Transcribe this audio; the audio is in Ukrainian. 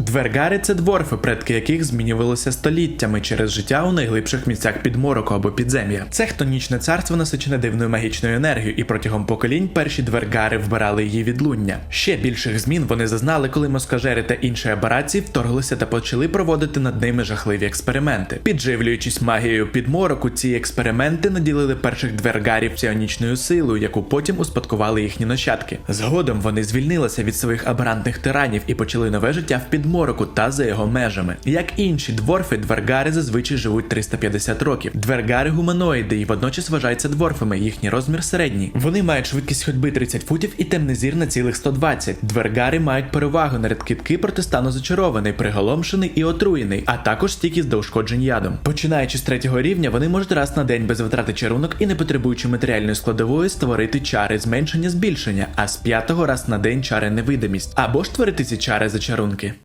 Двергари це дворфи, предки яких змінювалися століттями через життя у найглибших місцях підмороку або підзем'я. Це хтонічне царство насичене дивною магічною енергією, і протягом поколінь перші двергари вбирали її відлуння. Ще більших змін вони зазнали, коли москажери та інші абарації вторглися та почали проводити над ними жахливі експерименти. Підживлюючись магією підмороку, ці експерименти наділили перших двергарів псіонічною силою, яку потім успадкували їхні нащадки. Згодом вони звільнилися від своїх абарантних тиранів і почали нове життя в підмороку та за його межами. Як інші дворфи, двергари зазвичай живуть 350 років. Двергари гуманоїди і водночас вважаються дворфами. Їхній розмір середній. Вони мають швидкість ходьби 30 футів і темний зір на цілих 120. Двергари мають перевагу на редкидки проти стану зачарований, приголомшений і отруєний, а також стійкість до ушкоджень ядом. Починаючи з третього рівня, вони можуть раз на день без витрати чарунок і не потребуючи матеріальної складової створити чари зменшення збільшення, а з п'ятого раз на день чари невидимість, або ж творити ці чари за чарунки.